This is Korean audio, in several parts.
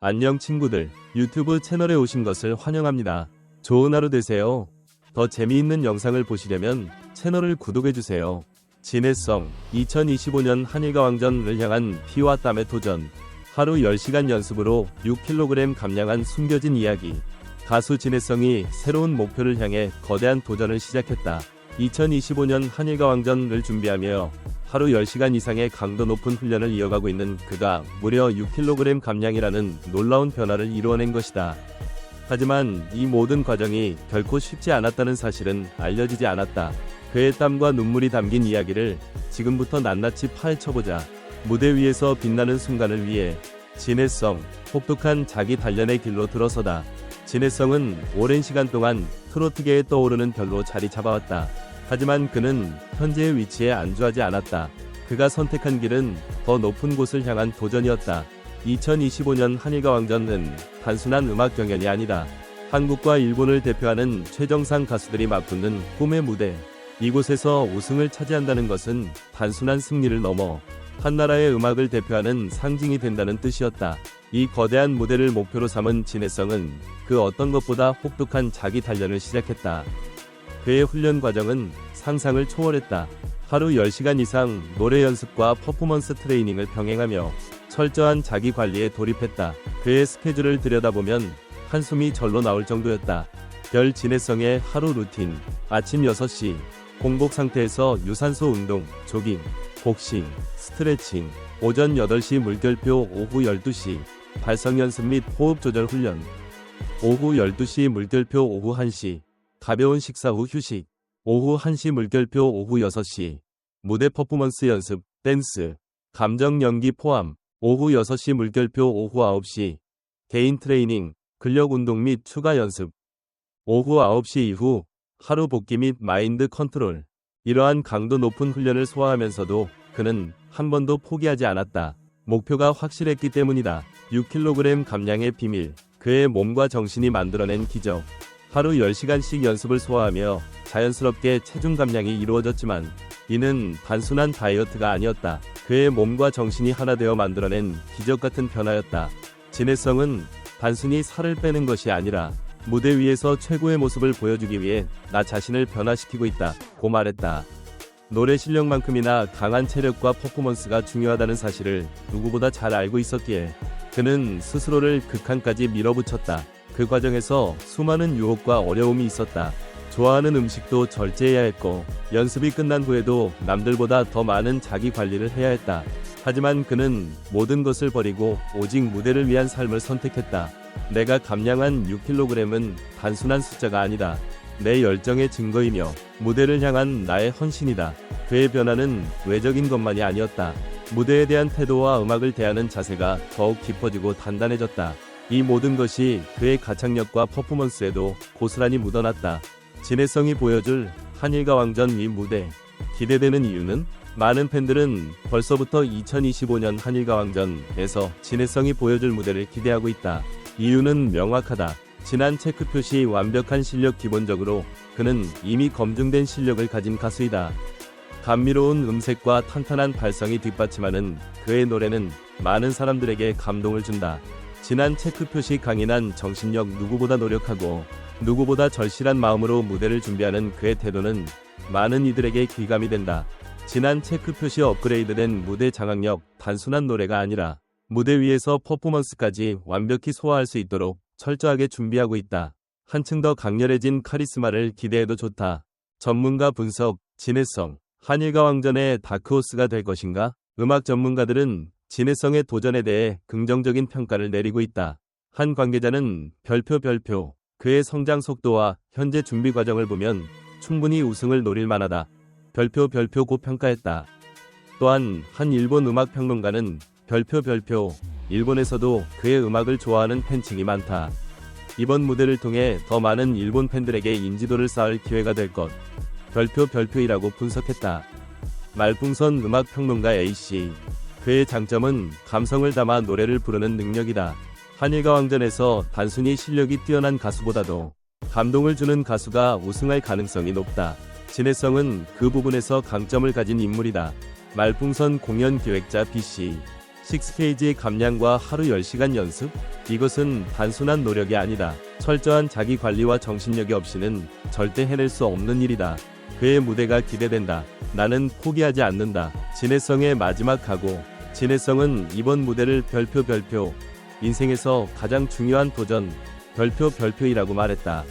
안녕 친구들. 유튜브 채널에 오신 것을 환영합니다. 좋은 하루 되세요. 더 재미있는 영상을 보시려면 채널을 구독해주세요. 진해성 2025년 한일과 왕전을 향한 피와 땀의 도전. 하루 10시간 연습으로 6kg 감량한 숨겨진 이야기. 가수 진해성이 새로운 목표를 향해 거대한 도전을 시작했다. 2025년 한일과 왕전을 준비하며 하루 10시간 이상의 강도 높은 훈련을 이어가고 있는 그가 무려 6kg 감량이라는 놀라운 변화를 이루어낸 것이다. 하지만 이 모든 과정이 결코 쉽지 않았다는 사실은 알려지지 않았다. 그의 땀과 눈물이 담긴 이야기를 지금부터 낱낱이 파헤쳐보자. 무대 위에서 빛나는 순간을 위해 진해성, 혹독한 자기 단련의 길로 들어서다. 진해성은 오랜 시간 동안 트로트계에 떠오르는 별로 자리 잡아왔다. 하지만 그는 현재의 위치에 안주하지 않았다. 그가 선택한 길은 더 높은 곳을 향한 도전이었다. 2025년 한일과 왕전은 단순한 음악 경연이 아니다. 한국과 일본을 대표하는 최정상 가수들이 맞붙는 꿈의 무대. 이곳에서 우승을 차지한다는 것은 단순한 승리를 넘어 한 나라의 음악을 대표하는 상징이 된다는 뜻이었다. 이 거대한 무대를 목표로 삼은 진해성은 그 어떤 것보다 혹독한 자기 단련을 시작했다. 그의 훈련 과정은 상상을 초월했다. 하루 10시간 이상 노래 연습과 퍼포먼스 트레이닝을 병행하며 철저한 자기 관리에 돌입했다. 그의 스케줄을 들여다보면 한숨이 절로 나올 정도였다. 별 진해성의 하루 루틴. 아침 6시. 공복 상태에서 유산소 운동, 조깅, 복싱, 스트레칭. 오전 8시 물결표 오후 12시. 발성 연습 및 호흡 조절 훈련. 오후 12시 물결표 오후 1시. 가벼운 식사 후 휴식. 오후 1시 물결표 오후 6시. 무대 퍼포먼스 연습, 댄스, 감정 연기 포함. 오후 6시 물결표 오후 9시. 개인 트레이닝, 근력 운동 및 추가 연습. 오후 9시 이후 하루 복귀 및 마인드 컨트롤. 이러한 강도 높은 훈련을 소화하면서도 그는 한 번도 포기하지 않았다. 목표가 확실했기 때문이다. 6kg 감량의 비밀. 그의 몸과 정신이 만들어낸 기적. 하루 10시간씩 연습을 소화하며 자연스럽게 체중 감량이 이루어졌지만 이는 단순한 다이어트가 아니었다. 그의 몸과 정신이 하나 되어 만들어낸 기적 같은 변화였다. 진해성은 단순히 살을 빼는 것이 아니라 무대 위에서 최고의 모습을 보여주기 위해 나 자신을 변화시키고 있다. 고 말했다. 노래 실력만큼이나 강한 체력과 퍼포먼스가 중요하다는 사실을 누구보다 잘 알고 있었기에 그는 스스로를 극한까지 밀어붙였다. 그 과정에서 수많은 유혹과 어려움이 있었다. 좋아하는 음식도 절제해야 했고 연습이 끝난 후에도 남들보다 더 많은 자기 관리를 해야 했다. 하지만 그는 모든 것을 버리고 오직 무대를 위한 삶을 선택했다. 내가 감량한 6kg은 단순한 숫자가 아니다. 내 열정의 증거이며 무대를 향한 나의 헌신이다. 그의 변화는 외적인 것만이 아니었다. 무대에 대한 태도와 음악을 대하는 자세가 더욱 깊어지고 단단해졌다. 이 모든 것이 그의 가창력과 퍼포먼스에도 고스란히 묻어났다. 진해성이 보여줄 한일과 왕전 이 무대. 기대되는 이유는 많은 팬들은 벌써부터 2025년 한일과 왕전에서 진해성이 보여줄 무대를 기대하고 있다. 이유는 명확하다. 지난 체크 표시 완벽한 실력 기본적으로 그는 이미 검증된 실력을 가진 가수이다. 감미로운 음색과 탄탄한 발성이 뒷받침하는 그의 노래는 많은 사람들에게 감동을 준다. 지난 체크 표시 강인한 정신력 누구보다 노력하고 누구보다 절실한 마음으로 무대를 준비하는 그의 태도는 많은 이들에게 귀감이 된다. 지난 체크 표시 업그레이드된 무대 장악력 단순한 노래가 아니라 무대 위에서 퍼포먼스까지 완벽히 소화할 수 있도록 철저하게 준비하고 있다. 한층 더 강렬해진 카리스마를 기대해도 좋다. 전문가 분석, 진해성, 한일과 왕전의 다크호스가 될 것인가? 음악 전문가들은 진해성의 도전에 대해 긍정적인 평가를 내리고 있다. 한 관계자는 별표 별표, 그의 성장 속도와 현재 준비 과정을 보면 충분히 우승을 노릴 만하다. 별표 별표 고 평가했다. 또한 한 일본 음악 평론가는 별표 별표, 일본에서도 그의 음악을 좋아하는 팬층이 많다. 이번 무대를 통해 더 많은 일본 팬들에게 인지도를 쌓을 기회가 될 것. 별표 별표이라고 분석했다. 말풍선 음악 평론가 A씨. 그의 장점은 감성을 담아 노래를 부르는 능력이다. 한일과 왕전에서 단순히 실력이 뛰어난 가수보다도 감동을 주는 가수가 우승할 가능성이 높다. 진해성은 그 부분에서 강점을 가진 인물이다. 말풍선 공연 기획자 B씨. 식스페이지 감량과 하루 10시간 연습? 이것은 단순한 노력이 아니다. 철저한 자기 관리와 정신력이 없이는 절대 해낼 수 없는 일이다. 그의 무대가 기대된다. 나는 포기하지 않는다. 진해성의 마지막 각오. 진해성은 이번 무대를 별표 별표, 인생에서 가장 중요한 도전, 별표 별표이라고 말했다.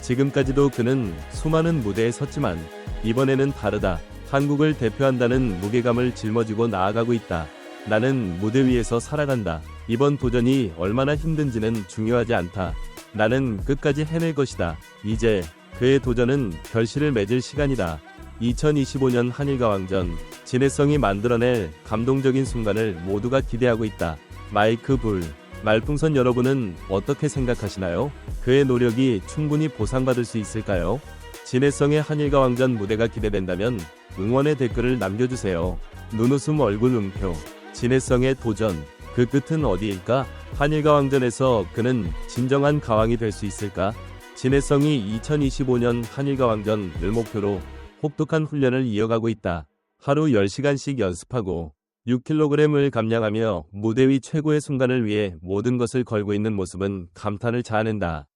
지금까지도 그는 수많은 무대에 섰지만 이번에는 다르다. 한국을 대표한다는 무게감을 짊어지고 나아가고 있다. 나는 무대 위에서 살아간다. 이번 도전이 얼마나 힘든지는 중요하지 않다. 나는 끝까지 해낼 것이다. 이제 그의 도전은 결실을 맺을 시간이다. 2025년 한일가왕전 진해성이 만들어낼 감동적인 순간을 모두가 기대하고 있다. 마이크 불 말풍선 여러분은 어떻게 생각하시나요? 그의 노력이 충분히 보상받을 수 있을까요? 진해성의 한일가왕전 무대가 기대된다면 응원의 댓글을 남겨주세요. 눈웃음 얼굴 음표 진해성의 도전 그 끝은 어디일까? 한일가왕전에서 그는 진정한 가왕이 될 수 있을까? 진해성이 2025년 한일가왕전을 목표로 혹독한 훈련을 이어가고 있다. 하루 10시간씩 연습하고 6kg을 감량하며 무대 위 최고의 순간을 위해 모든 것을 걸고 있는 모습은 감탄을 자아낸다.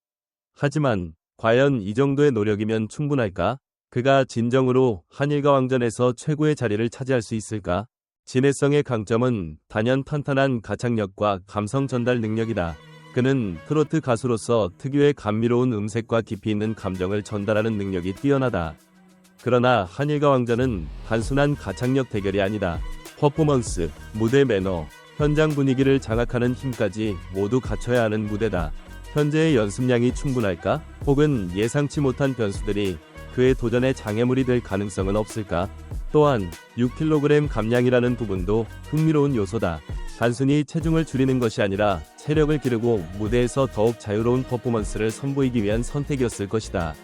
하지만 과연 이 정도의 노력이면 충분할까? 그가 진정으로 한일과 왕전에서 최고의 자리를 차지할 수 있을까? 진해성의 강점은 단연 탄탄한 가창력과 감성 전달 능력이다. 그는 트로트 가수로서 특유의 감미로운 음색과 깊이 있는 감정을 전달하는 능력이 뛰어나다. 그러나 한일과 왕전은 단순한 가창력 대결이 아니다. 퍼포먼스, 무대 매너, 현장 분위기를 장악하는 힘까지 모두 갖춰야 하는 무대다. 현재의 연습량이 충분할까? 혹은 예상치 못한 변수들이 그의 도전에 장애물이 될 가능성은 없을까? 또한 6kg 감량이라는 부분도 흥미로운 요소다. 단순히 체중을 줄이는 것이 아니라 체력을 기르고 무대에서 더욱 자유로운 퍼포먼스를 선보이기 위한 선택이었을 것이다.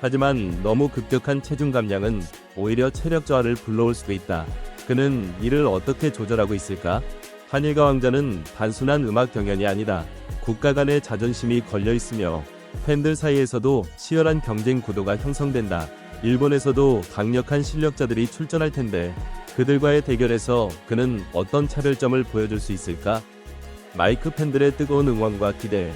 하지만 너무 급격한 체중 감량은 오히려 체력 저하를 불러올 수도 있다. 그는 이를 어떻게 조절하고 있을까? 한일과 왕자는 단순한 음악 경연이 아니다. 국가 간의 자존심이 걸려 있으며 팬들 사이에서도 치열한 경쟁 구도가 형성된다. 일본에서도 강력한 실력자들이 출전할 텐데 그들과의 대결에서 그는 어떤 차별점을 보여줄 수 있을까? 마이크 팬들의 뜨거운 응원과 기대.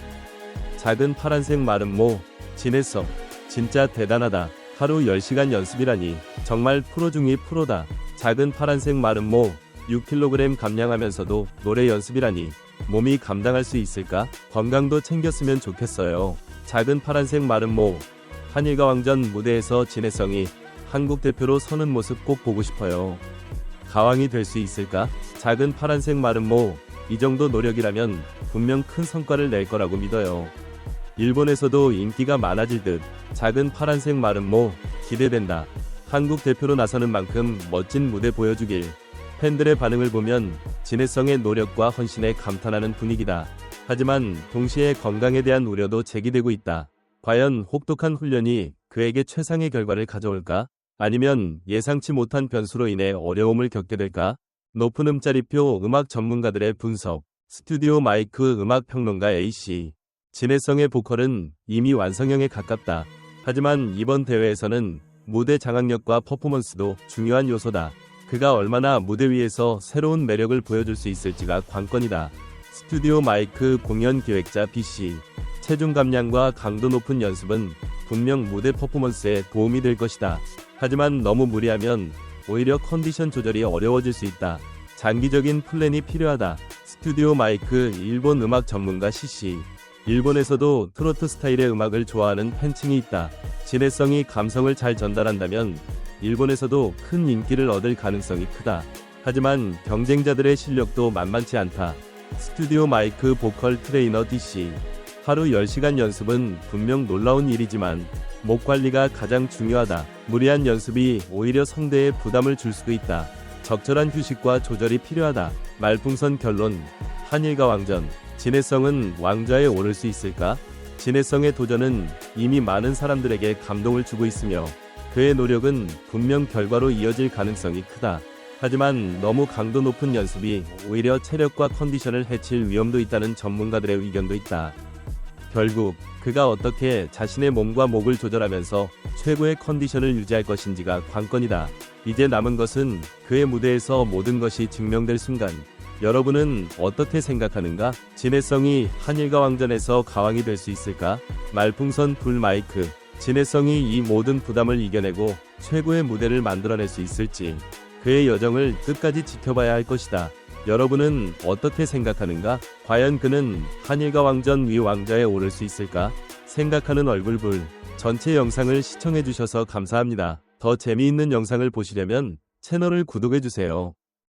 작은 파란색 마른 모, 진해성. 진짜 대단하다. 하루 10시간 연습이라니. 정말 프로 중의 프로다. 작은 파란색 마른 모, 6kg 감량하면서도 노래 연습이라니. 몸이 감당할 수 있을까? 건강도 챙겼으면 좋겠어요. 작은 파란색 마른 모. 한일과 왕전 무대에서 진해성이 한국 대표로 서는 모습 꼭 보고 싶어요. 가왕이 될 수 있을까? 작은 파란색 마른 모. 이 정도 노력이라면 분명 큰 성과를 낼 거라고 믿어요. 일본에서도 인기가 많아질 듯 작은 파란색 마른 모 기대된다. 한국 대표로 나서는 만큼 멋진 무대 보여주길. 팬들의 반응을 보면 진해성의 노력과 헌신에 감탄하는 분위기다. 하지만 동시에 건강에 대한 우려도 제기되고 있다. 과연 혹독한 훈련이 그에게 최상의 결과를 가져올까? 아니면 예상치 못한 변수로 인해 어려움을 겪게 될까? 높은 음짜리표 음악 전문가들의 분석, 스튜디오 마이크 음악 평론가 A씨. 진해성의 보컬은 이미 완성형에 가깝다. 하지만 이번 대회에서는 무대 장악력과 퍼포먼스도 중요한 요소다. 그가 얼마나 무대 위에서 새로운 매력을 보여줄 수 있을지가 관건이다. 스튜디오 마이크 공연 기획자 BC. 체중 감량과 강도 높은 연습은 분명 무대 퍼포먼스에 도움이 될 것이다. 하지만 너무 무리하면 오히려 컨디션 조절이 어려워질 수 있다. 장기적인 플랜이 필요하다. 스튜디오 마이크 일본 음악 전문가 CC. 일본에서도 트로트 스타일의 음악을 좋아하는 팬층이 있다. 진해성이 감성을 잘 전달한다면 일본에서도 큰 인기를 얻을 가능성이 크다. 하지만 경쟁자들의 실력도 만만치 않다. 스튜디오 마이크 보컬 트레이너 DC. 하루 10시간 연습은 분명 놀라운 일이지만 목 관리가 가장 중요하다. 무리한 연습이 오히려 성대에 부담을 줄 수도 있다. 적절한 휴식과 조절이 필요하다. 말풍선 결론. 한일과 왕전. 진해성은 왕좌에 오를 수 있을까? 진해성의 도전은 이미 많은 사람들에게 감동을 주고 있으며 그의 노력은 분명 결과로 이어질 가능성이 크다. 하지만 너무 강도 높은 연습이 오히려 체력과 컨디션을 해칠 위험도 있다는 전문가들의 의견도 있다. 결국 그가 어떻게 자신의 몸과 목을 조절하면서 최고의 컨디션을 유지할 것인지가 관건이다. 이제 남은 것은 그의 무대에서 모든 것이 증명될 순간 여러분은 어떻게 생각하는가? 진해성이 한일과 왕전에서 가왕이 될 수 있을까? 말풍선 불 마이크. 진해성이 이 모든 부담을 이겨내고 최고의 무대를 만들어낼 수 있을지 그의 여정을 끝까지 지켜봐야 할 것이다. 여러분은 어떻게 생각하는가? 과연 그는 한일과 왕전 위 왕좌에 오를 수 있을까? 생각하는 얼굴불. 전체 영상을 시청해주셔서 감사합니다. 더 재미있는 영상을 보시려면 채널을 구독해주세요.